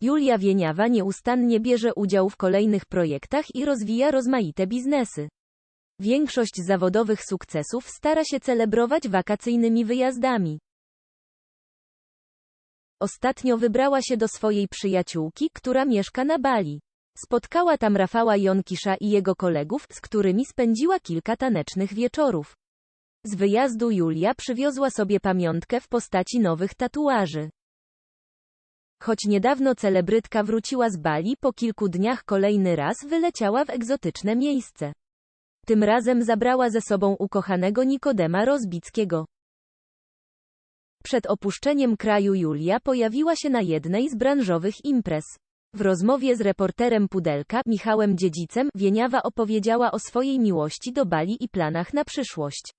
Julia Wieniawa nieustannie bierze udział w kolejnych projektach i rozwija rozmaite biznesy. Większość zawodowych sukcesów stara się celebrować wakacyjnymi wyjazdami. Ostatnio wybrała się do swojej przyjaciółki, która mieszka na Bali. Spotkała tam Rafała Jonkisza i jego kolegów, z którymi spędziła kilka tanecznych wieczorów. Z wyjazdu Julia przywiozła sobie pamiątkę w postaci nowych tatuaży. Choć niedawno celebrytka wróciła z Bali, po kilku dniach kolejny raz wyleciała w egzotyczne miejsce. Tym razem zabrała ze sobą ukochanego Nikodema Rozbickiego. Przed opuszczeniem kraju Julia pojawiła się na jednej z branżowych imprez. W rozmowie z reporterem Pudelka, Michałem Dziedzicem, Wieniawa opowiedziała o swojej miłości do Bali i planach na przyszłość.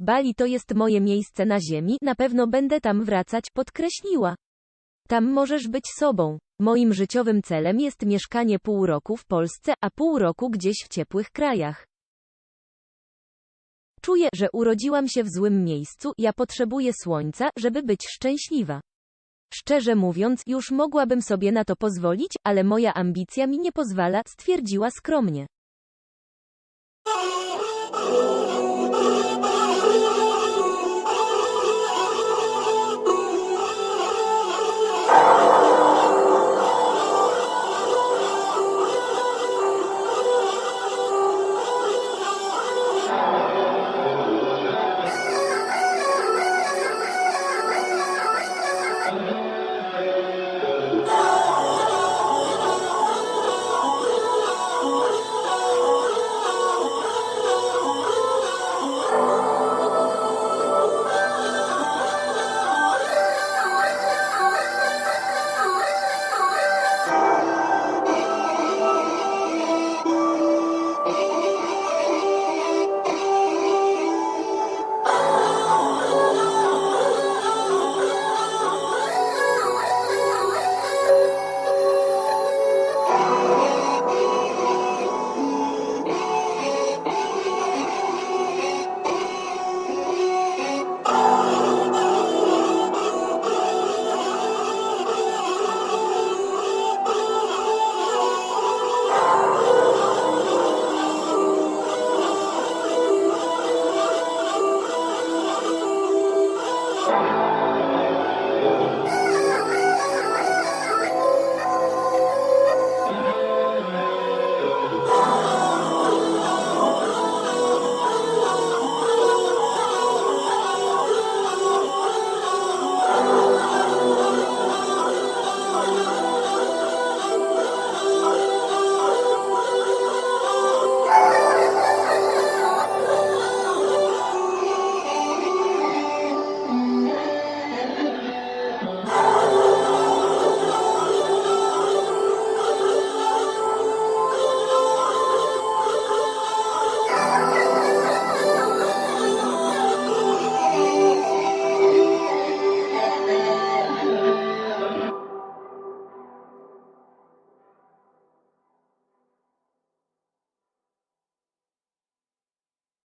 Bali to jest moje miejsce na ziemi, na pewno będę tam wracać, podkreśliła. Tam możesz być sobą. Moim życiowym celem jest mieszkanie pół roku w Polsce, a pół roku gdzieś w ciepłych krajach. Czuję, że urodziłam się w złym miejscu, ja potrzebuję słońca, żeby być szczęśliwa. Szczerze mówiąc, już mogłabym sobie na to pozwolić, ale moja ambicja mi nie pozwala, stwierdziła skromnie.